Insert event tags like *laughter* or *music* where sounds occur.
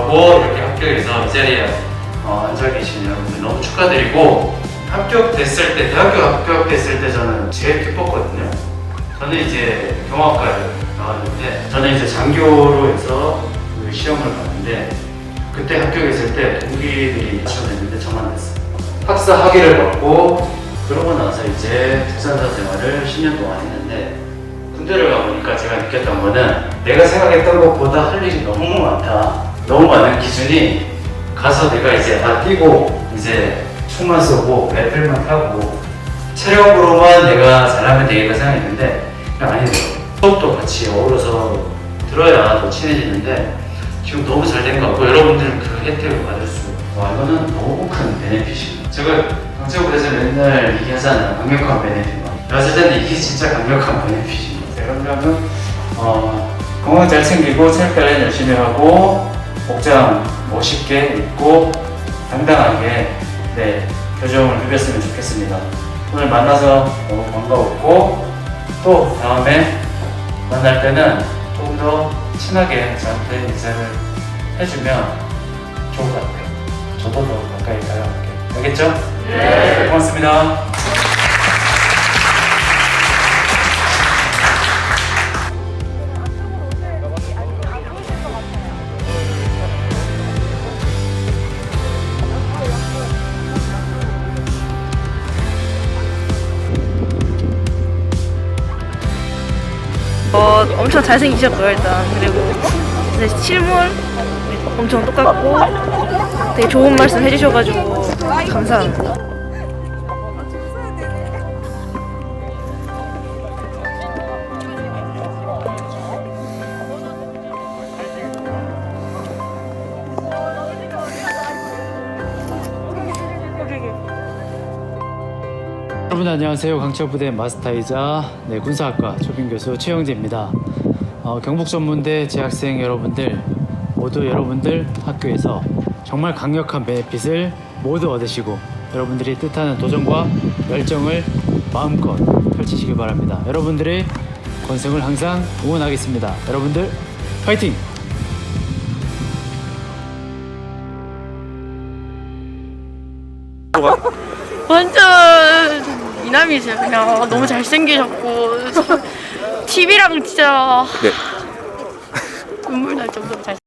졸업하고 이렇게 합격해서 이 자리에 어, 앉아 계신 여러분들 너무 축하드리고 합격됐을 때 대학교 합격됐을 때 저는 제일 기뻤거든요. 저는 이제 경화과를 나왔는데 저는 이제 장교로 해서 그 시험을 봤는데 그때 합격했을 때 동기들이 시험했는데 저만 됐어요. 학사 학위를 받고 그러고 나서 이제 특산사 생활을 10년 동안 했는데 군대를 가보니까 제가 느꼈던 거는 내가 생각했던 것보다 할 일이 너무 많다. 너무 많은 기준이 가서 내가 이제 아 뛰고 이제 총만 쏘고 배틀만 타고 체력으로만 내가 잘하면 되겠다 생각했는데 아니더라고요. 수업도 같이 어우러서 들어야 더 친해지는데 지금 너무 잘 된 것 같고 여러분들은 그 혜택을 받을 수 와, 이거는 너무 큰 베네핏이에요. 제가 강체부에서 맨날 얘기하잖아요. 강력한 베네핏. 봤을 때는 이게 진짜 강력한 같아요. 그러면 어, 건강 잘 챙기고 체력 단련 열심히 하고 복장 멋있게 입고 당당하게 네, 교정을 누볐으면 좋겠습니다. 오늘 만나서 너무 반가웠고 또 다음에 만날 때는 조금 더 친하게 저한테 인사를 해주면 좋을 것 같아요. 저도 더 가까이 다가갈게요. 알겠죠? 네. 고맙습니다. 어, 엄청 잘생기셨고요, 일단. 그리고 이제 실물 엄청 똑같고 되게 좋은 말씀 해주셔가지고 감사합니다. 여러분 안녕하세요. 강철부대 마스터이자 네, 군사학과 초빙 교수 최영재입니다. 어, 경북전문대 재학생 여러분들 모두 여러분들 학교에서 정말 강력한 베네핏을 모두 얻으시고 여러분들이 뜻하는 도전과 열정을 마음껏 펼치시길 바랍니다. 여러분들의 건승을 항상 응원하겠습니다. 여러분들 파이팅! 완전 미남이세요, 그냥. 너무 잘생기셨고. *laughs* TV랑 진짜 네. 눈물 날 정도로 잘생겼어요.